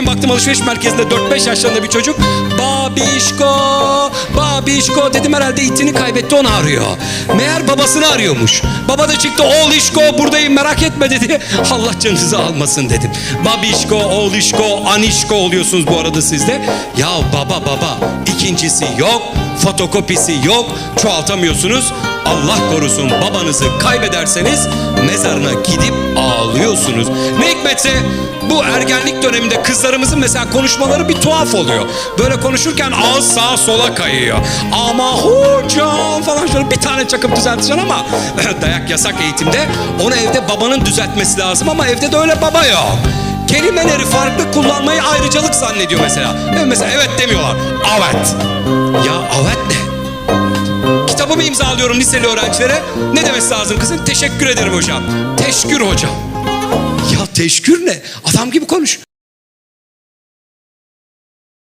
gün baktım alışveriş merkezinde 4-5 yaşlarında bir çocuk. Babişko, babişko dedim herhalde itini kaybetti onu arıyor. Meğer babasını arıyormuş. Baba da çıktı oğlişko buradayım merak etme dedi. Allah canınızı almasın dedim. Babişko, oğlişko, anişko oluyorsunuz bu arada sizde. Ya baba baba ikincisi yok, fotokopisi yok, çoğaltamıyorsunuz. Allah korusun babanızı kaybederseniz mezarına gidip ağlıyorsunuz. Ne hikmetse bu ergenlik döneminde kızlarımızın mesela konuşmaları bir tuhaf oluyor. Böyle konuşurken ağız sağa sola kayıyor. Ama hocam falan şöyle bir tane çakıp düzelteceksin ama dayak yasak eğitimde. Onu evde babanın düzeltmesi lazım ama evde de öyle baba yok. Kelimeleri farklı kullanmayı ayrıcalık zannediyor mesela. Ve mesela evet demiyorlar. Evet. Ya evet ne? Kitabımı imzalıyorum liseli öğrencilere. Ne demesi lazım kızın? Teşekkür ederim hocam. Teşekkür hocam. Ya teşekkür ne? Adam gibi konuş.